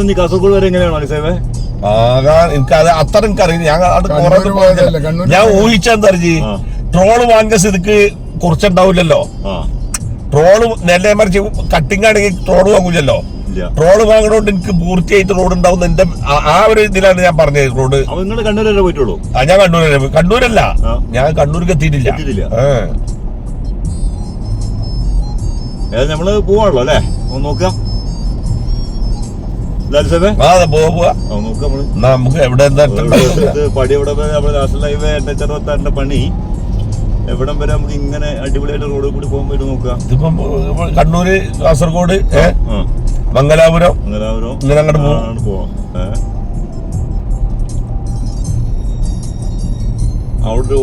നിന്ന് കാസർഗോഡ് വരെ എങ്ങനെയാണ് മനസ്സിലാവേ ആകാൻ എനിക്ക് അത് അത്ര എനിക്കറിയില്ല. ഞാൻ അവിടെ കുറെ ഞാൻ ആ. ട്രോൾ വാങ്ങിയ സ്ഥിതിക്ക് കുറച്ചുണ്ടാവില്ലല്ലോ. ട്രോൾ നെല്ലെ മറിച്ച് കട്ടിങ് ആണെങ്കിൽ ട്രോൾ വാങ്ങൂലല്ലോ. ഇല്ല. ട്രോൾ വാങ്ങണോണ്ട് എനിക്ക് പൂർത്തിയായിട്ട് റോഡ് ഉണ്ടാവുന്ന എന്റെ ആ- ഒരു ഇതിലാണ് ഞാൻ പറഞ്ഞത് റോഡ്. നിങ്ങൾ കണ്ണൂർ വരെ പോയിട്ടുള്ളൂ? ആ ഞാൻ കണ്ണൂരല്ല കണ്ണൂരല്ല. ഞാൻ കണ്ണൂർക്ക് എത്തിയിട്ടില്ല. നമ്മൾ പോവാണല്ലോ അല്ലേ? ഒന്ന് നോക്കാം. നമുക്ക് എവിടെ പടി എവിടെ വരെ നമ്മുടെ നാഷണൽ ഹൈവേ എണ്ണൂറ്ററുപത്താറിന്റെ പണി. എവിടം വരെ നമുക്ക് ഇങ്ങനെ അടിപൊളിയായിട്ട് റോഡിൽ കൂടി പോകാൻ പറ്റും നോക്കാം. ഇതിപ്പം കണ്ണൂര് കാസർഗോഡ് മംഗലാപുരം. മംഗലാപുരം. ഇങ്ങനെ അങ്ങോട്ട് പോകും. പോവാം? അവിടെ ഒരു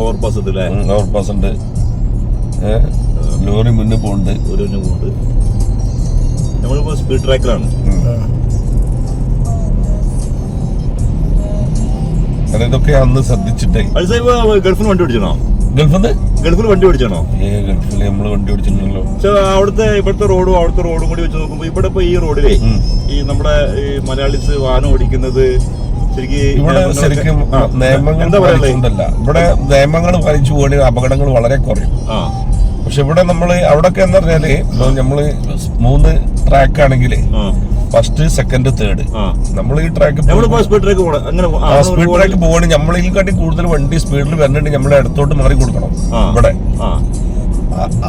ഓവർപാസ് ഉണ്ട് അല്ലേ ഓവർപാസ് ഉണ്ട്. ലോറി മുന്നേ പോകുന്നുണ്ട്. ഒരു മുന്നേ പോകുന്നുണ്ട്. നമ്മളിപ്പോ സ്പീഡ് ട്രാക്കിലാണ് ഇതൊക്കെ അന്ന് ശ്രദ്ധിച്ചിട്ടേ. ഗൾഫിൽ വണ്ടി ഓടിച്ചണോ ഗൾഫിൽ നിന്ന് ഗൾഫിൽ വണ്ടി ഓടിച്ചണോ ഏ ഗൾഫിൽ നമ്മൾ വണ്ടി ഓടിച്ചിട്ടുണ്ടല്ലോ. അവിടുത്തെ ഇവിടുത്തെ റോഡും അവിടുത്തെ റോഡും കൂടി വെച്ച് നോക്കുമ്പോ ഇവിടെ ഇപ്പൊ ഈ റോഡിലേ ഈ നമ്മുടെ ഈ മലയാളീസ് വാഹനം ഓടിക്കുന്നത് ശരിക്ക് ഇവിടെ ശരിക്കും നിയമങ്ങൾ പാലിച്ചുകൊണ്ടല്ല. ഇവിടെ നിയമങ്ങൾ പാലിച്ചു പോകണ അപകടങ്ങൾ വളരെ കുറയും. പക്ഷെ ഇവിടെ നമ്മൾ അവിടൊക്കെ എന്ന് പറഞ്ഞാൽ നമ്മൾ മൂന്ന് ട്രാക്ക് ആണെങ്കിൽ ഫസ്റ്റ് സെക്കൻഡ് തേർഡ് നമ്മൾ ഈ ട്രാക്ക് സ്പീഡ് ട്രാക്ക് പോകണം നമ്മളെയും കാട്ടി കൂടുതൽ വണ്ടി സ്പീഡിൽ വരണമെങ്കിൽ നമ്മളെ അടുത്തോട്ട് മാറി കൊടുക്കണം. ഇവിടെ.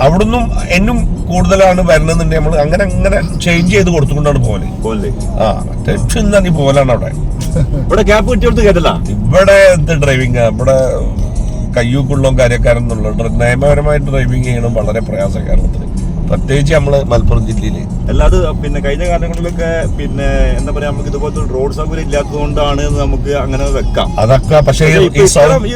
അവിടുന്നും എന്നും കൂടുതലാണ് വരണമെന്നുണ്ടെങ്കിൽ നമ്മൾ അങ്ങനെ അങ്ങനെ ചേഞ്ച് ചെയ്ത് കൊടുത്തുകൊണ്ടാണ് പോലെ ആ ടെൻഷൻ തന്നെ പോലാണ് അവിടെ. ഇവിടെ ക്യാപ്പ് കിട്ടിയെടുത്ത് കേട്ടല്ല ഇവിടെ എന്ത് ഡ്രൈവിംഗ് ഇവിടെ കയ്യൂക്കുള്ളോ കാര്യക്കാരെന്നുള്ള നിയമപരമായിട്ട് ഡ്രൈവിംഗ് ചെയ്യണം വളരെ പ്രയാസം കേരളത്തിൽ പ്രത്യേകിച്ച് നമ്മൾ മലപ്പുറം ജില്ലയിൽ. അല്ലാതെ പിന്നെ കഴിഞ്ഞ കാലങ്ങളിലൊക്കെ പിന്നെ എന്താ പറയാ നമുക്ക് ഇതുപോലത്തെ റോഡ് സൗകര്യം ഇല്ലാത്തതുകൊണ്ടാണ് നമുക്ക് അങ്ങനെ വെക്കാം. അതൊക്കെ പക്ഷേ ഈ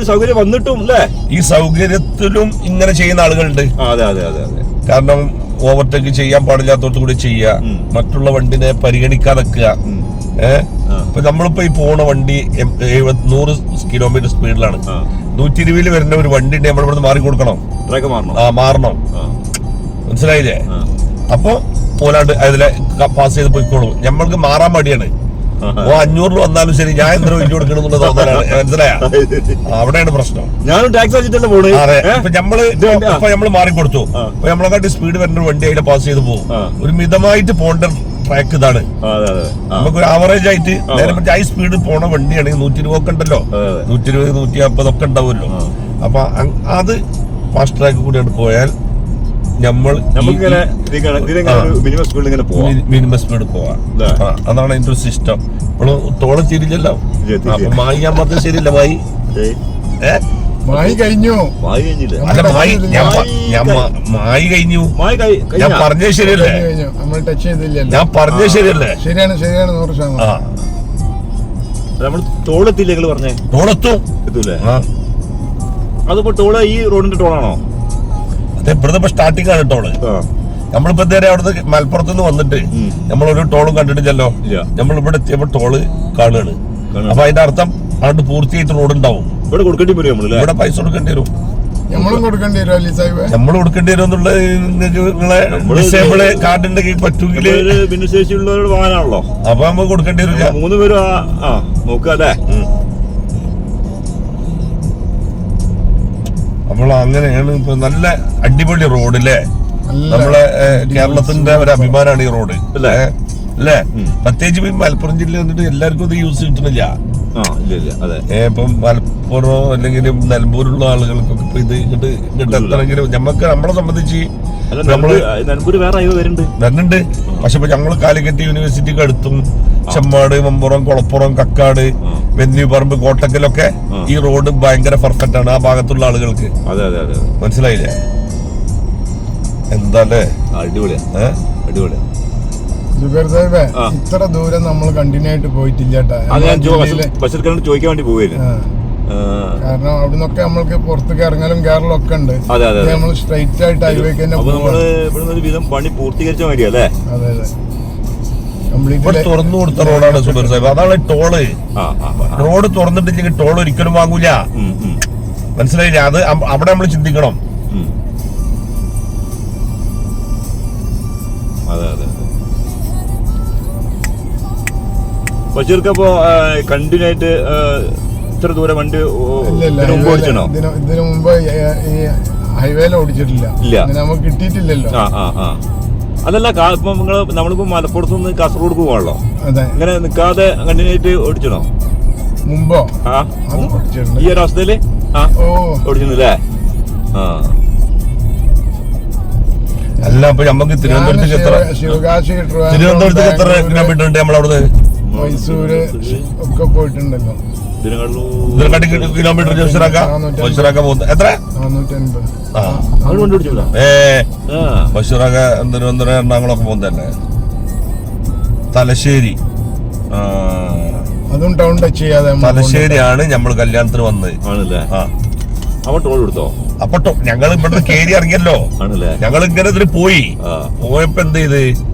സൗകര്യം വന്നിട്ടും അല്ലേ ഈ സൗകര്യത്തിലും ഇങ്ങനെ ചെയ്യുന്ന ആളുകളുണ്ട്. അതെ അതെ അതെ അതെ. കാരണം ഓവർടേക്ക് ചെയ്യാൻ പാടില്ലാത്തോടത്ത് കൂടി ചെയ്യുക മറ്റുള്ള വണ്ടിനെ പരിഗണിക്കാതെക്കുക ഉം. ഏഹ്. ഇപ്പൊ നമ്മളിപ്പോ ഈ പോണ വണ്ടി നൂറ് കിലോമീറ്റർ സ്പീഡിലാണ് നൂറ്റി ഇരുപതിൽ വരുന്ന ഒരു വണ്ടി ഉണ്ടെങ്കിൽ നമ്മൾ മാറി കൊടുക്കണം ആ മാറണം. മനസ്സിലായില്ലേ? അപ്പോ പോലാണ്ട് അതിലെ പാസ് ചെയ്ത് പോയിക്കോളും. നമ്മൾക്ക് മാറാൻ മടിയാണ്. ഓ അഞ്ഞൂറിൽ വന്നാലും ശരി ഞാൻ എന്തോ വലിയ കൊടുക്കണമെന്നുള്ള തോന്നലാണ്. മനസ്സിലായ? അവിടെയാണ് പ്രശ്നം. ഞാനും ടാക്സ് വെച്ചിട്ടല്ല പോണ്? അതെ? ഇപ്പൊ നമ്മൾ. ഇപ്പൊ നമ്മൾ മാറിക്കൊടുത്തു. ഇപ്പൊ നമ്മളെക്കാട്ടി സ്പീഡ് വരുന്ന ഒരു വണ്ടി അതിലെ പാസ് ചെയ്ത് പോകും. ഒരു മിതമായിട്ട് പോണ്ട ട്രാക്ക് ഇതാണ്. നമുക്ക് ഒരു ആവറേജ് ആയിട്ട് നേരെ മറ്റേ ഹൈ സ്പീഡ് പോണ വണ്ടിയാണെങ്കിൽ നൂറ്റി ഇരുപത് ഒക്കെ ഉണ്ടല്ലോ. നൂറ്റി ഇരുപത് നൂറ്റി അമ്പതൊക്കെ ഉണ്ടാവുമല്ലോ. അപ്പൊ അത് ഫാസ്റ്റ് ട്രാക്ക് കൂടിയാണ് പോയാൽ നമ്മൾ മിനിമം സ്പീഡിൽ ഇങ്ങനെ പോവാം. മിനിമം സ്പീഡ് പോവാം. അതാണ് അതിന്റെ ഒരു സിസ്റ്റം നമ്മൾ തോളം തിരിഞ്ഞില്ല. അപ്പൊ മായി മാത്രം ശരിയല്ല മായി? ഏ? മായി കഴിഞ്ഞു. മായി കഴിഞ്ഞില്ല? അല്ല മായി ഞാൻ മായി ഞാൻ മായി കഴിഞ്ഞു. ഞാൻ? പറഞ്ഞത് ശരിയല്ലേ? നമ്മൾ ടച്ച് ചെയ്തില്ലല്ലോ. ഞാൻ പറഞ്ഞത് ശരിയല്ലേ? ശരിയാണ് ശരിയാണ് നൂറ് ആ. ശതമാനം നമ്മൾ ടോളെത്തില്ല നിങ്ങൾ പറഞ്ഞേ? തോളെത്തും എത്തൂലേ? അതിപ്പോ ടോൾ ഈ റോഡിന്റെ ടോളാണോ? അതെ ഇവിടുത്തെ ഇപ്പൊ സ്റ്റാർട്ടിംഗ് ആണ് ടോൾ നമ്മളിപ്പോ ഇതുവരെ അവിടുന്ന് മലപ്പുറത്ത് നിന്ന് വന്നിട്ട് നമ്മൾ ഒരു ടോളും കണ്ടിട്ടില്ലല്ലോ. നമ്മൾ ഇവിടെ എത്തിയപ്പോ ടോൾ കാണുകയാണ്. അപ്പൊ അതിന്റെ അർത്ഥം അവിടെ പൂർത്തിയായിട്ട് റോഡ് ഉണ്ടാവും. ഇവിടെ കൊടുക്കേണ്ടി വരും ഇവിടെ പൈസ കൊടുക്കേണ്ടി വരും. നമ്മളും കൊടുക്കേണ്ടി വരും അലി സാഹിബ്? നമ്മൾ കൊടുക്കേണ്ടി വരും എന്നുള്ളത് നിങ്ങളെ ഡിസേബിൾ കാർഡിന്റെ നമ്മളൊരു ഭിന്നശേഷിയുള്ളവരുടെ വാഹനമാണല്ലോ. അപ്പൊ നമ്മൾ കൊടുക്കേണ്ടി വരും മൂന്ന് പേരും നോക്കുക അല്ലേ? അപ്പോൾ അങ്ങനെയാണ് ഇപ്പൊ നല്ല അടിപൊളി റോഡ് അല്ലേ നമ്മളെ കേരളത്തിന്റെ ഒരു അഭിമാനമാണ് ഈ റോഡ് അല്ലേ? അല്ലേ? പ്രത്യേകിച്ച് ഈ മലപ്പുറം ജില്ല വന്നിട്ട് എല്ലാവർക്കും ഇത് യൂസ് കിട്ടണില്ല അതെ. ഇപ്പം മലപ്പുറം അല്ലെങ്കിൽ നിലമ്പൂരുള്ള ആളുകൾക്കൊക്കെ ഇപ്പൊ ഇത് ഇങ്ങോട്ട് ഇങ്ങോട്ട് എത്തണമെങ്കിലും നമുക്ക് നമ്മളെ സംബന്ധിച്ച് നമ്മൾ വരുന്നുണ്ട്? പക്ഷെ ഇപ്പൊ ഞങ്ങൾ കാലിക്കറ്റ് യൂണിവേഴ്സിറ്റിക്ക് അടുത്തും ചെമ്മാട് മമ്പുറം കുളപ്പുറം കക്കാട്. വെന്നിപ്പറമ്പ് കോട്ടക്കലൊക്കെ. ഈ റോഡ് ഭയങ്കര പെർഫെക്റ്റ് ആണ് ആ ഭാഗത്തുള്ള ആളുകൾക്ക്. അതെ അതെ അതെ അതെ. മനസ്സിലായില്ലേ? ആ. ഇത്ര ദൂരം നമ്മൾ കണ്ടിന്യൂ ആയിട്ട് പോയിട്ടില്ല ചോദിക്കാൻ വേണ്ടി. ആ, കാരണം അവിടുന്നൊക്കെ നമ്മൾക്ക് പുറത്തേക്ക് ഇറങ്ങലും കേരളം ഒക്കെ ഉണ്ട്. അതെ അതെ അതെ. നമ്മൾ സ്ട്രൈറ്റ് ആയിട്ട് ഹൈവേക്ക് തന്നെ നമ്മൾ ഇവിടുന്ന് ഒരു വിധം പണി പൂർത്തീകരിച്ച മതി അതെ അതെ. ഇവിടെ തുറന്നു കൊടുത്ത റോഡാണ് സുബർ സാഹിബ്. അതാണ് ടോൾ. റോഡ് തുറന്നിട്ടില്ലെങ്കിൽ ടോൾ ഒരിക്കലും വാങ്ങൂല. ഉം, അത് അവിടെ നമ്മൾ ചിന്തിക്കണം. ബഷീർക്കപ്പോ അതെ അതെ അതെ. ബഷീർക്ക് അപ്പോ കണ്ടിന്യൂ ആയിട്ട് ഇത്ര ദൂരം വണ്ടി ഓ- ഇല്ല ഇല്ല ഇതിന് മുമ്പ് ഓടിച്ചണോ? ഇതിന് മുമ്പ് ഹൈവേയിൽ ഓടിച്ചിട്ടില്ല. ഇല്ല. നമുക്ക് കിട്ടിയിട്ടില്ലല്ലോ. ആ ആ ആ. അതല്ല ഇപ്പം നിങ്ങൾ നമ്മളിപ്പോ മലപ്പുറത്ത് നിന്ന് കാസർഗോഡ് പോവാണല്ലോ. ഇങ്ങനെ നിക്കാതെ കണ്ടിന്യൂ ആയിട്ട് ഓടിച്ചണോ? മുമ്പോ? ആ. ഈ ഒരു അവസ്ഥയിൽ? ആ. ഓടിച്ചിരുന്നില്ലേ? ആ. അല്ല അപ്പൊ നമുക്ക് തിരുവനന്തപുരത്തേക്ക് എത്ര തിരുവനന്തപുരത്തേക്ക് എത്ര കിലോമീറ്റർ ഉണ്ട്? നമ്മളവിടുന്ന്? മൈസൂര് ഒക്കെ പോയിട്ടുണ്ടല്ലോ. ഇതിനെക്കാട്ടി കിലോമീറ്റർ ബഷീറാക്ക ബഷീറാക്ക പോകുന്നത്. എത്ര? ഏ. ബഷീറാക്ക തിരുവനന്തപുരം എറണാകുളമൊക്കെ പോകുന്നതല്ലേ തലശ്ശേരി. ആ. അതും ടൗൺ ടച്ച് ചെയ്യാതെ തലശ്ശേരിയാണ് നമ്മൾ കല്യാണത്തിന് വന്നത്. ആണല്ലേ? ആ. ടോൾ കൊടുത്തോ? അപ്പൊ ടോ- ഞങ്ങൾ ഇവിടുന്ന് കേറി ഇറങ്ങിയല്ലോ. ആണല്ലേ? ഞങ്ങൾ ഇങ്ങനെ ഇതിന് പോയി. പോയപ്പോ എന്ത് ചെയ്ത്?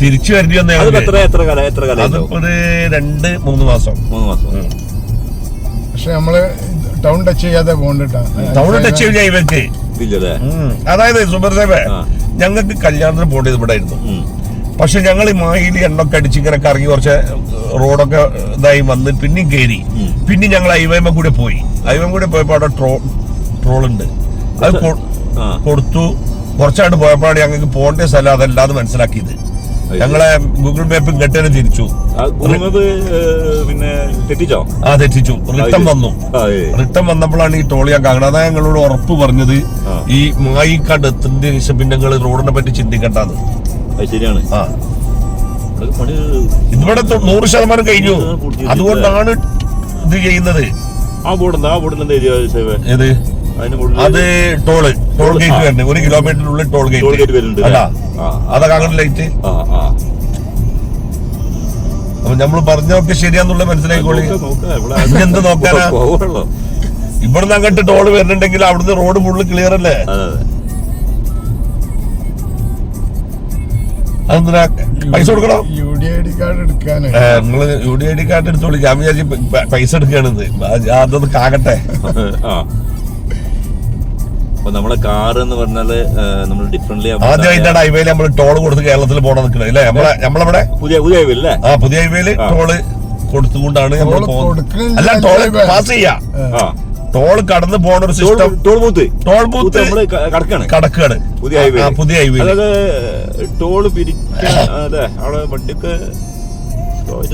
തിരിച്ചു വരേണ്ടി വന്ന എത്ര എത്ര കാലം എത്ര കാലം അതിപ്പോ ഒരു രണ്ട് മൂന്ന് മാസം. മൂന്ന് മാസം. പക്ഷെ നമ്മൾ ടൗൺ ടച്ച് ചെയ്യാതെ പോകണ്ടിട്ടാണ് ടൗൺ ടച്ച് ഇവർക്ക്. അതായത് സുബർ സാഹിബേ. ഞങ്ങൾക്ക് കല്യാണത്തിന് പോകേണ്ടത് ഇവിടെ ആയിരുന്നു പക്ഷെ ഞങ്ങൾ ഈ മാഹിയിൽ എണ്ണൊക്കെ അടിച്ച് ഇങ്ങനെ കറങ്ങി കുറച്ച് റോഡൊക്കെ ഇതായി വന്ന് പിന്നെയും കയറി. പിന്നെ ഞങ്ങൾ ഐവൈമ കൂടെ പോയി. ഐവൈമ കൂടെ പോയപ്പോ അവിടെ ട്രോ ട്രോൾ ഉണ്ട് അത് കൊടുത്തു. കുറച്ചായിട്ട് പോയപ്പോഴാണ് ഞങ്ങൾക്ക് പോകേണ്ട സ്ഥലം അതല്ലാതെ മനസ്സിലാക്കിയത്. ഞങ്ങളെ ഗൂഗിൾ മാപ്പ് ഇങ്ങോട്ടേനെ തിരിച്ചു. ആ ഗൂഗിൾ മാപ്പ് പിന്നെ തെറ്റിച്ചോ? ആ തെറ്റിച്ചു. റിട്ടം വന്നു. റിട്ടം വന്നപ്പോഴാണ് ഈ ടോൾ ഞാൻ കാണുന്നത്. അതാ ഞങ്ങളോട് ഉറപ്പ് പറഞ്ഞത്. ഈ മായിക്കാട് എത്തിന്റെ ശേഷം പിന്നെ റോഡിനെ പറ്റി ചിന്തിക്കണ്ടെന്ന് ശരിയാണ്. ആ. ഇവിടെ നൂറ് ശതമാനം കഴിഞ്ഞു. അതുകൊണ്ടാണ് ഇത് ചെയ്യുന്നത്. ആ ബോർഡ് ആ ബോർഡിൽ എന്താ ഏത്? അത് ടോൾ ടോൾ ടോൾ, ഗേറ്റ് വരുന്നത്. വരുന്നുണ്ട് ഒരു കിലോമീറ്ററിനുള്ളിൽ ടോൾ ഗേറ്റ്. വരുന്നുണ്ട് അല്ല ആ. അതൊക്കെ അങ്ങനെ ലൈറ്റ് അപ്പൊ നമ്മൾ പറഞ്ഞൊക്കെ ശരിയാന്നുള്ള മനസ്സിലായിക്കോളി. എന്ത് നോക്കാനാ? ഇവിടുന്ന് അങ്ങോട്ട് ടോൾ വരുന്നുണ്ടെങ്കിൽ അവിടുന്ന് റോഡ് ഫുള്ള് ക്ലിയർ അല്ലേ? അതെ അതെ. അതെന്തിനാ? പൈസ കൊടുക്കണോ? U D I D card എടുക്കാന്. നിങ്ങൾ U D I D card എടുത്തോളി. ഞാൻ വിചാരിച്ചു പൈസ എടുക്കുകയാണെന്ന് അതൊന്ന് കാകട്ടെ. ആ. അപ്പൊ നമ്മളെ കാർ എന്ന് പറഞ്ഞാൽ നമ്മൾ ഡിഫറെന്റ്ലി ആദ്യമായിട്ടാണ് ഹൈവേയിൽ നമ്മൾ ടോൾ കൊടുത്ത് കേരളത്തിൽ പോകണം നിൽക്കുന്നത് അല്ലേ നമ്മളെ നമ്മളവിടെ പുതിയ പുതിയ ഹൈവേ അല്ലേ ആ പുതിയ ഹൈവേയിൽ. ടോൾ കൊടുത്തുകൊണ്ടാണ് നമ്മൾ പോകുന്നത്. അല്ല ടോൾ പാസ് ചെയ്യാ. ആ. ടോൾ കടന്ന് പോണ ഒരു system toll booth toll booth നമ്മൾ കടക്കാണ്. കടക്കാണ്. പുതിയ ഹൈവേ ആ, പുതിയ ഹൈവേ അതായത് ടോൾ പിരിക്കാൻ അതെ അവിടെ വണ്ടിയൊക്കെ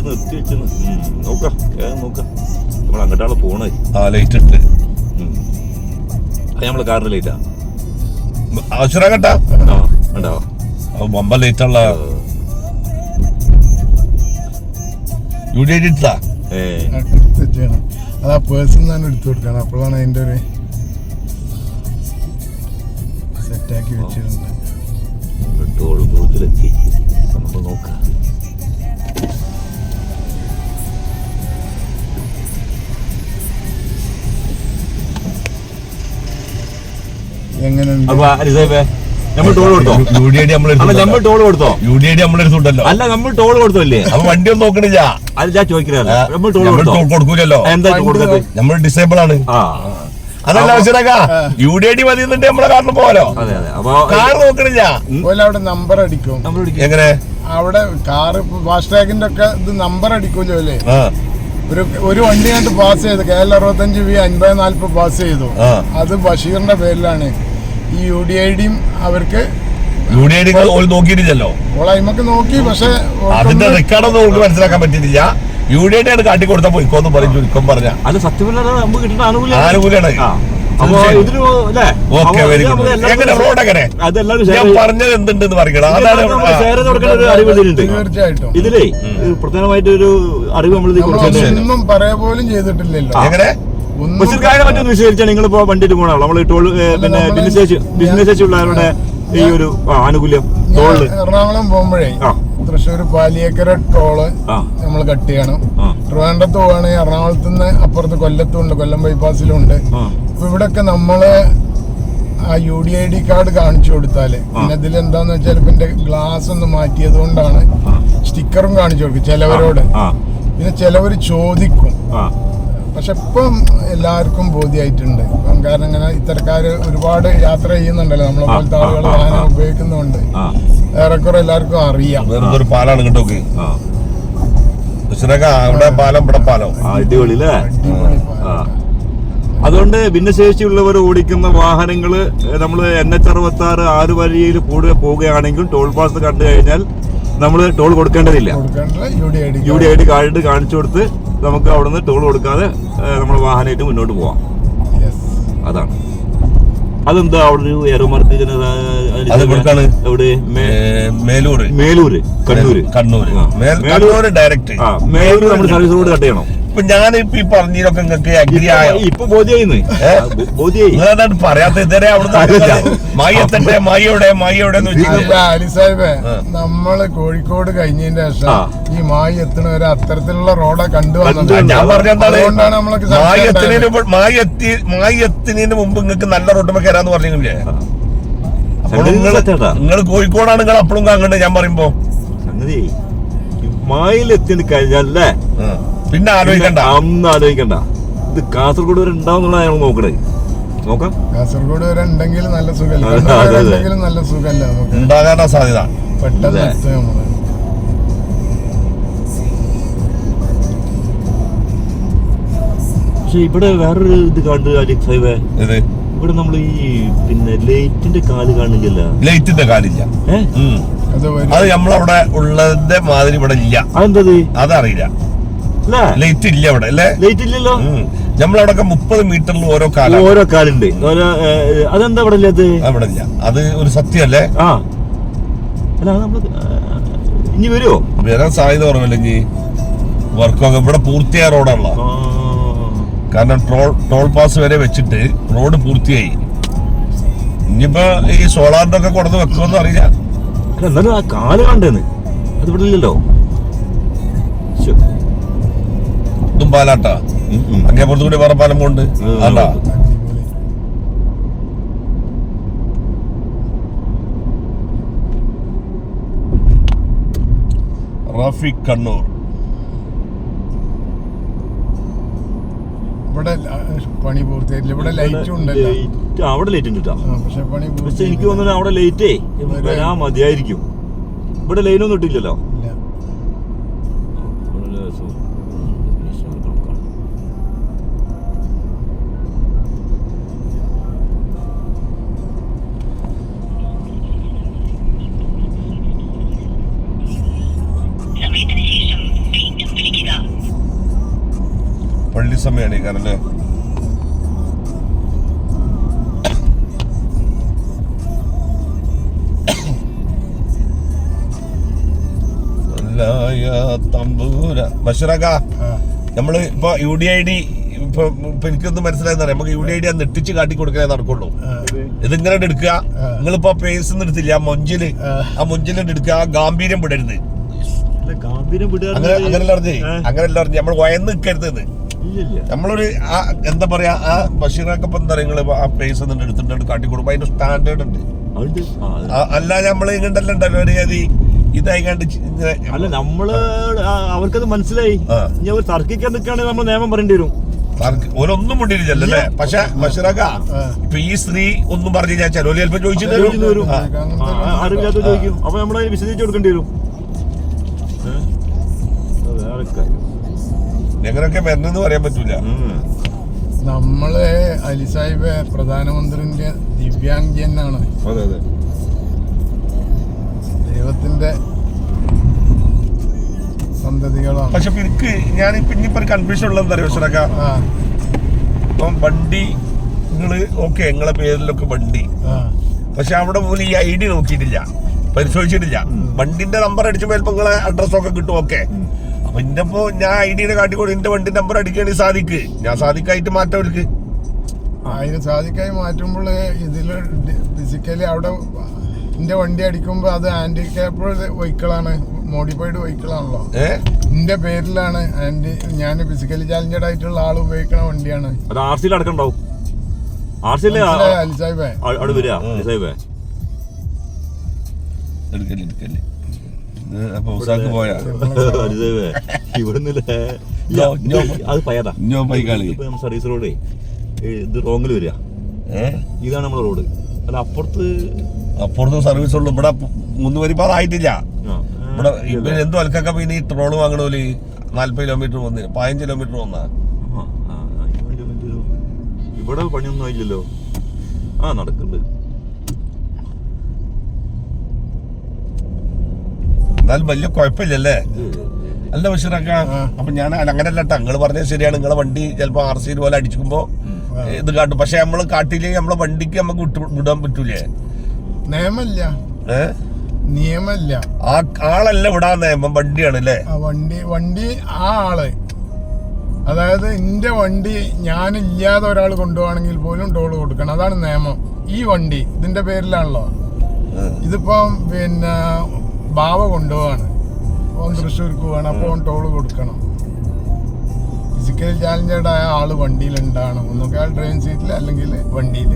നിർത്തി വെച്ച് നോക്കാം നോക്കാം. നമ്മൾ അങ്ങോട്ടാണ് പോണത്. ആ ലൈറ്റ് ഉണ്ട് നമ്മളെ കാറിന് ലേറ്റാ ആവശ്യം കേട്ടാ ഉണ്ടാവോ ബൊമ്പ ലൈറ്റ് ഉള്ള യു ഡി അത് ആ പേഴ്സൺ തന്നെ എടുത്തു കൊടുക്കണം. അപ്പോഴാണ് അതിന്റെ ഒരു സെറ്റാക്കി വെച്ചിട്ടുണ്ട് ടോൾ ബൂത്തിലെത്തി നമ്മൾ നോക്കാം. നമ്മൾ ടോൾ കൊടുത്തോ? നമ്മൾ ടോൾ കൊടുത്തോ? നമ്മൾ അല്ല നമ്മൾ ടോൾ കൊടുത്തല്ലേ? അപ്പൊ വണ്ടി ഒന്നും നോക്കണില്ല. അത് ഞാൻ നമ്മൾ ടോൾ ടോൾ എന്താ നമ്മൾ ഡിസേബിൾ ആണ്. അതല്ല യു ഡി ഐഡി മതി നമ്മളെ കാറിൽ പോകാലോ കാർ നോക്കണില്ല. അവിടെ നമ്പർ അടിക്കും. എങ്ങനെ? അവിടെ കാറ് ഫാസ്ട്രാഗിന്റെ ഒക്കെ ഇത് നമ്പർ അടിക്കൂലോ അല്ലേ ഒരു ഒരു വണ്ടി കണ്ട് പാസ് ചെയ്തു കെ എൽ അറുപത്തഞ്ച് വി അൻപത് നാല്പത് പാസ് ചെയ്തു. അത് ബഷീറിന്റെ പേരിലാണ്. ഈ യു ഡി ഐ ഡിയും അവർക്ക് യു ഡി ഐ ഡി നോക്കിയിട്ടില്ലല്ലോ. ഓളൈമൊക്കെ നോക്കി പക്ഷെ അതിന്റെ റെക്കോർഡൊന്നും നമുക്ക് മനസ്സിലാക്കാൻ പറ്റിയിട്ടില്ല. യു ഡി ഐ ഡി ആണ് കാട്ടി കൊടുത്താൽ പോയിക്കോന്ന് പറഞ്ഞു. ചുരുക്കം പറഞ്ഞ അത് സത്യമല്ല നമുക്ക് കിട്ടുന്ന ആനുകൂല്യം. ഞാൻ. പറഞ്ഞത് എന്തുണ്ടെന്ന് പറയണം അതാണ് തീർച്ചയായിട്ടും. ഇതിലേ പ്രധാനമായിട്ട് ഒരു അറിവ് നമ്മൾ പറയാ പോലും ചെയ്തിട്ടില്ലല്ലോ. എങ്ങനെ? ബഷീർക്കാരെ പറ്റൊന്ന് നിങ്ങൾ നിങ്ങളിപ്പോ വണ്ടിയിട്ട് പോകണം നമ്മൾ ടോൾ പിന്നെ ബിസിനസ് ഭിന്നശേഷി ഉള്ളവരുടെ ഈ ഒരു ആനുകൂല്യം ടോളിൽ എറണാകുളം പോകുമ്പോഴേ തൃശ്ശൂർ പാലിയേക്കര ടോൾ നമ്മൾ കട്ട് ചെയ്യണം. ട്രിവാൻഡ്രത്ത് പോവാണെങ്കിൽ എറണാകുളത്ത് നിന്ന് അപ്പുറത്ത് കൊല്ലത്തും ഉണ്ട് കൊല്ലം ബൈപ്പാസിലും ഉണ്ട് അപ്പൊ ഇവിടൊക്കെ നമ്മൾ ആ U D I D card കാണിച്ചു കൊടുത്താൽ പിന്നെ ഇതിൽ എന്താന്ന് വെച്ചാൽ ഇപ്പൊ എന്റെ ഗ്ലാസ് ഒന്ന് മാറ്റിയത് കൊണ്ടാണ് സ്റ്റിക്കറും കാണിച്ചു കൊടുക്കും ചിലവരോട്. പിന്നെ ചിലവർ ചോദിക്കും. പക്ഷെ ഇപ്പം എല്ലാവർക്കും ബോധ്യമായിട്ടുണ്ട് ഇപ്പം കാരണം ഇങ്ങനെ ഇത്തരക്കാര് ഒരുപാട് യാത്ര ചെയ്യുന്നുണ്ടല്ലോ. നമ്മളെ പോലത്തെ ആളുകൾ വാഹനം ഉപയോഗിക്കുന്നുണ്ട്. ആ. ഏറെക്കുറെ എല്ലാവർക്കും അറിയാം. വെറുതെ ഒരു പാലാണ് കേട്ടോ അവിടെ പാലം ഇവിടെ അടിപൊളി അല്ലേ. അതുകൊണ്ട് ഭിന്നശേഷിയുള്ളവർ ഓടിക്കുന്ന വാഹനങ്ങൾ നമ്മൾ എൻ എച്ച് അറുപത്തി ആറ് ആറ് വഴിയിൽ കൂടുതൽ പോവുകയാണെങ്കിൽ ടോൾ പാസ് കണ്ടു കഴിഞ്ഞാൽ നമ്മൾ ടോൾ കൊടുക്കേണ്ടതില്ല. കൊടുക്കേണ്ട U D I D card കാണിച്ചു കൊടുത്ത് നമുക്ക് അവിടുന്ന് ടോൾ കൊടുക്കാതെ നമ്മൾ വാഹനമായിട്ട് മുന്നോട്ട് പോവാം. അതാണ്. അതെന്താ അവിടെ ഒരു എയറോമാർക്ക് ഇങ്ങനെ അത് ഇവിടുക്കാണ്. എവിടെ? ഏ, മേ- മേലൂര്. കണ്ണൂര്. കണ്ണൂര്. ആ. മേലൂർ- കണ്ണൂര് ഡയറക്റ്റ് ആ മേലൂര് നമ്മൾ സർവീസ് റോഡ് കട്ട് ചെയ്യണം. ഇപ്പൊ ഞാനിപ്പോ ഈ പറഞ്ഞതിലൊക്കെ നിങ്ങൾക്ക് അഗ്രി ആയോ? ഇപ്പൊ ബോധ്യായിന്ന്. ഏ? ബോധ്യായി. നിങ്ങളതാണ് പറയാത്ത ഇതുവരെ അവിടുന്ന് മായത്തിന്റെ മായയുടെ മായയുടെ എന്ന് അലി സാഹിബേ നമ്മൾ കോഴിക്കോട് കഴിഞ്ഞതിന്റെ ശേഷം ഈ മായി എത്തണ ഒരു അത്തരത്തിലുള്ള റോഡാ കണ്ടു വന്നത്. ഞാൻ പറഞ്ഞെന്താണ് മായത്തിന് സംശയം മായത്തിന്. മായെത്തി മുമ്പ് നിങ്ങൾക്ക് നല്ല റോഡ് കയറാന്ന് പറഞ്ഞില്ലേ അപ്പോൾ നിങ്ങൾ. നിങ്ങൾ കോഴിക്കോടാണ് നിങ്ങൾ അപ്പോഴും കാണുന്നുണ്ട് ഞാൻ പറയുമ്പോ. സംഗതി മായിലെത്തി കഴിഞ്ഞാലേ ആ. പിന്നെ ആലോചിക്കണ്ട. അന്ന് ആലോചിക്കണ്ട. ഇത് കാസർഗോഡ് വരെ ഉണ്ടാവുന്നുള്ള ഞങ്ങൾ നോക്കണേ. നോക്കാം. കാസർഗോഡ് വരെ ഉണ്ടെങ്കിൽ നല്ല സുഖമല്ല? നല്ല സുഖമല്ല ഉണ്ടാകാനാ സാധ്യത. പെട്ടെന്ന്. പക്ഷെ ഇവിടെ വേറൊരു ഇത് കണ്ട് അലിക് സാഹിബേ. ഇത് ഇവിടെ നമ്മൾ ഈ പിന്നെ ലൈറ്റിന്റെ കാൽ കാണുന്നില്ല ലൈറ്റിന്റെ ഉം. അത് വരും. അത് നമ്മളവിടെ ഉള്ളതിന്റെ മാതിരി ഇവിടെ ഇല്ല. അതെന്തത്? അതറിയില്ല. ലൈറ്റ് ഇല്ല അവിടെ അല്ലേ ലൈറ്റ് ഇല്ലല്ലോ? നമ്മളവിടെ മുപ്പത് മീറ്ററിൽ ഓരോ കാലം. ഓരോ കാലുണ്ട്. ഓരോ അതെന്താ അവിടെ ഇല്ലാത്ത അവിടെ ഇല്ല അത് ഒരു സത്യമല്ലേ ആ. അല്ല അത് നമ്മൾ ഇനി വരുമോ വരാൻ സാധ്യത കുറവല്ല ഇനി? വർക്കൊക്കെ ഇവിടെ പൂർത്തിയായ റോഡാണല്ലോ. കാരണം ടോൾ ടോൾ പാസ് വരെ വെച്ചിട്ട് റോഡ് പൂർത്തിയായി. ഇനിയിപ്പോ ഈ സോളാറിന്റെ ഒക്കെ കൊടുത്ത് വെക്കുമെന്ന് അറിയില്ല. എന്നാലും ആ കാൽ കണ്ടേന്ന്. അത് ഇവിടെ ഇല്ലല്ലോ. ഇതും പാലാട്ട ഉം, ഉം. അങ്ങേ പുറത്തു കൂടി വേറെ പാലം കൊണ്ട്. അതാ റഫീഖ് കണ്ണൂർ. ഇവിടെ പണി പൂർത്തിയായിട്ടില്ല. ഇവിടെ ലൈറ്റും ഉണ്ടല്ലോ. അവിടെ ലൈറ്റ് ഉണ്ട് പക്ഷെ പണി പക്ഷെ എനിക്ക് തോന്നുന്നു അവിടെ ലൈറ്റേ വരാൻ മതിയായിരിക്കും. ഇവിടെ ലൈനൊന്നും ഇട്ടില്ലല്ലോ. സമയമാണ് ഈ കാരണം അല്ലേ തമ്പൂര. ബഷീറാക്ക നമ്മൾ ഇപ്പൊ യു ഡി ഐ ഡി ഇപ്പൊ എനിക്കൊന്നും മനസ്സിലായെന്ന് പറയാം നമുക്ക് യു ഡി ഐ ഡി ആ നെട്ടിച്ച് കാട്ടി കൊടുക്കലേ നടക്കുള്ളൂ. ഇതിങ്ങനെ എടുക്കുക. നിങ്ങളിപ്പോ പേസ് എടുത്തില്ല. ആ മൊഞ്ചിൽ ആ. മൊഞ്ചിൽ എടുക്കുക. ആ ഗാംഭീര്യം വിടരുത്. അങ്ങനെ അങ്ങനെ ഏ? അറിഞ്ഞേ നമ്മൾ വയന്ന് നിൽക്കരുത്. നമ്മളൊരു ആ എന്താ പറയാ ആ ബഷീറൊക്കെ ഇപ്പൊ എന്താ ആ പേസ് ഒന്നും എടുത്തിട്ടുണ്ട് കാട്ടി കൊടുക്കും. അതിന്റെ സ്റ്റാൻഡേർഡ് ഉണ്ട്. അല്ലാതെ നമ്മൾ ഇങ്ങോട്ടല്ല ഉണ്ടല്ലോ ഒരു ഗതി. ഇതായി കണ്ട് ഇങ്ങനെ അല്ല നമ്മൾ അവർക്കത് മനസ്സിലായി. ഇനി അവർ തർക്കിക്കാൻ നിൽക്കുകയാണെങ്കിൽ നമ്മൾ നിയമം പറയേണ്ടി വരും. ഒന്നും ഓരൊന്നും മുണ്ടിരിച്ചല്ലേ പക്ഷെ ബഷീറക്ക. ഇപ്പൊ ഈ സ്ത്രീ ഒന്നും പറഞ്ഞു ഞാൻ ചിലവര് ചിലപ്പോ ചോദിച്ചു അറിവില്ലാത്ത ചോദിക്കും. അപ്പൊ നമ്മളത് വിശദിച്ചു കൊടുക്കേണ്ടി വരും. ഏ? വരണമെന്ന് പറയാൻ പറ്റൂല. നമ്മളെ അലി സാഹിബ് പ്രധാനമന്ത്രിന്റെ ദിവ്യാംഗനാണ് അതെ അതെ. ദൈവത്തിന്റെ സന്തതികളാണ്. പക്ഷെ എനിക്ക് ഞാൻ ഇപ്പൊ ഇനിയിപ്പോ കൺഫ്യൂഷൻ ഉള്ളത് എന്താ പറയുക ഇപ്പം വണ്ടി നിങ്ങൾ ഓക്കെ നിങ്ങളെ പേരിലൊക്കെ വണ്ടി. പക്ഷെ അവിടെ പോലും ഈ ഐ ഡി നോക്കിയിട്ടില്ല. പരിശോധിച്ചിട്ടില്ല. വണ്ടിന്റെ നമ്പർ അടിച്ചപ്പോ ചിലപ്പോ നിങ്ങളെ അഡ്രസ്സൊക്കെ കിട്ടും ഓക്കെ. അപ്പൊ എന്റെ ഇപ്പോ ഞാൻ ഐ ഡിയുടെ കാട്ടിക്കോട് എന്റെ വണ്ടി നമ്പർ അടിക്കുകയാണെങ്കിൽ സാധിക്ക് ഞാൻ സാധിക്കായിട്ട് മാറ്റം അവർക്ക്. അതിന് സാധിക്കായി മാറ്റുമ്പോൾ ഇതിൽ ഫിസിക്കലി അവിടെ എന്റെ വണ്ടി അടിക്കുമ്പോ അത് ഹാൻഡിക്യാപ്ഡ് വെഹിക്കിളാണ് മോഡിഫൈഡ് വെഹിക്കിളാണല്ലോ എന്റെ പേരിലാണ് ആന്റി ഞാൻ ഫിസിക്കലി ചാലഞ്ചഡ് ആയിട്ടുള്ള ആൾ ഉപയോഗിക്കുന്ന വണ്ടിയാണ്. അത് ആർ സിയിൽ അടക്കണ്ടാവും. ആർ സിയിലെ മനസ്സിലായോ അലി സാഹിബേ അവിടെ വരിക ഉം. എടുക്കല്ലേ എടുക്കല്ലേ ഉസാക്ക് പോയാ. ഇവിടുന്നില്ലേ. അത് പയ്യതാ. സർവീസ് റോഡേ ഇത് റോങ്ങിൽ വരിക. ഇതാണ് നമ്മുടെ റോഡ് അല്ല അപ്പുറത്ത് അപ്പുറത്ത് സർവീസ് ഉള്ളു. ഇവിടെ മൂന്ന് വരിപ്പാതായിട്ടില്ല ആയിട്ടില്ല ഇവിടെ ഇവർ എന്തോ അൽക്കൊക്കെ പിന്നെ ഈ ട്രോൾ വാങ്ങണോൽ നാല്പത് കിലോമീറ്റർ വന്ന് പതിനഞ്ച് കിലോമീറ്റർ മറ്റൊരു- ഇവിടെ പണിയൊന്നും ആയില്ലല്ലോ. ആ നടക്കുന്നുണ്ട് എന്നാലും വലിയ കുഴപ്പമില്ലല്ലേ? അല്ല ബഷീറക്ക. അപ്പൊ ഞാൻ അങ്ങനെയല്ല നിങ്ങൾ പറഞ്ഞത് ശരിയാണ്. നിങ്ങളെ വണ്ടി ചിലപ്പോ ആർ സി പോലെ അടിച്ചുമ്പോ ഇത് കാട്ടും. പക്ഷെ നമ്മൾ കാട്ടിയില്ലെങ്കിൽ നമ്മളെ വണ്ടിക്ക് നമുക്ക് വിട്ടു വിടാൻ പറ്റൂലേ? നിയമല്ല. നിയമല്ല. ആ ആളല്ല വിടാൻ നിയമം വണ്ടിയാണ് അല്ലേ വണ്ടി വണ്ടി ആ ആൾ. അതായത് എന്റെ വണ്ടി ഞാനില്ലാതെ ഒരാൾ കൊണ്ടുപോവാണെങ്കിൽ പോലും ടോൾ കൊടുക്കണം. അതാണ് നിയമം. ഈ വണ്ടി ഇതിന്റെ പേരിലാണല്ലോ. ഇതിപ്പം പിന്നെ ബാവ കൊണ്ടുപോവാണ്. ഓൻ തൃശ്ശൂർക്ക് പോവാണ്. അപ്പോൾ ഓൻ ടോൾ കൊടുക്കണം. ഫിസിക്കൽ ചാലഞ്ചേർഡ് ആയ ആൾ വണ്ടിയിൽ ഉണ്ടാവണം ഒന്നൊക്കെ ആ ട്രെയിൻ സീറ്റിൽ അല്ലെങ്കിൽ വണ്ടിയിൽ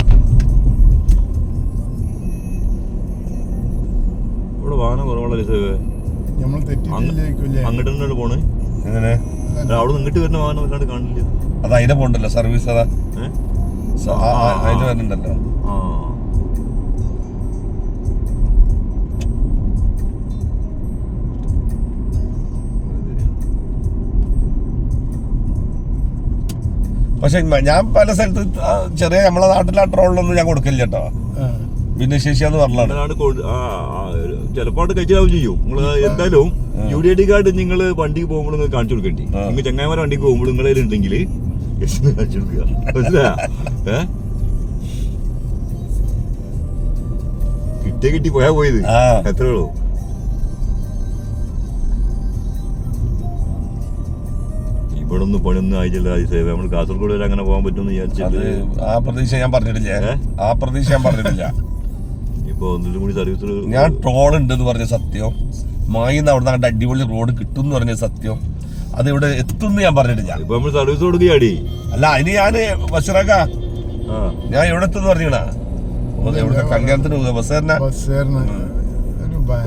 ഇവിടെ വാഹനം കുറവുള്ള സേവ നമ്മൾ അങ്ങോട്ട് തന്നെയാണ് പോണേ. എങ്ങനെ? അവിടെ ഇങ്ങോട്ട് വരുന്ന വാഹനം കാണില്ല. അത് അതിനെ പോണ്ടല്ലോ സർവീസ് അതാ. അതിന് വരുന്നുണ്ടല്ലോ. ആ. പക്ഷെ ഞാൻ പല സ്ഥലത്ത് ചെറിയ നമ്മളെ നാട്ടിലെ ആ ട്രോളിലൊന്നും ഞാൻ കൊടുക്കില്ല കേട്ടോ. ഭിന്നശേഷിയാന്ന് പറഞ്ഞാണ് ചിലപ്പോ കഴിച്ചാവും ചെയ്യും. നിങ്ങൾ എന്തായാലും U D I D card നിങ്ങൾ വണ്ടിക്ക് പോകുമ്പോൾ നിങ്ങൾ കാണിച്ചു കൊടുക്കേണ്ടി. നിങ്ങൾ ചങ്ങായിമാരെ വണ്ടിക്ക് പോകുമ്പോൾ നിങ്ങളെ ഉണ്ടെങ്കിൽ കാണിച്ചു കൊടുക്കുക. മനസ്സിലാ കിട്ടിയ കിട്ടി പോയാ പോയത്. ആ. ഇവിടെ ഒന്നും പണിയൊന്നും ആയിട്ടില്ല സേവ. നമ്മൾ കാസർഗോഡ് വരെ അങ്ങനെ പോകാൻ പറ്റുമെന്ന് വിചാരിച്ചിട്ട് ആ പ്രതീക്ഷ ഞാൻ പറഞ്ഞിട്ടില്ല. ഏ? ആ പ്രതീക്ഷ ഞാൻ പറഞ്ഞിട്ടില്ല. ഇപ്പൊ ഒന്നിലും കൂടി സർവീസ് ഞാൻ ട്രോൾ ഉണ്ട് എന്ന് പറഞ്ഞ സത്യം. മായിന്ന് അവിടെ നിന്ന് അടിപൊളി റോഡ് കിട്ടും എന്ന് പറഞ്ഞ സത്യം. അത് ഇവിടെ എത്തും ഞാൻ പറഞ്ഞിട്ടില്ല. ഇപ്പൊ നമ്മൾ സർവീസ് കൊടുക്കുകയാടി. അല്ല അതിന് ഞാൻ ബഷറാക്ക ആ. ഞാൻ എവിടെ എത്തുന്നു പറഞ്ഞാ എവിടെ കല്യാണത്തിന് ബസ് തന്നെ ഒരു ഭയ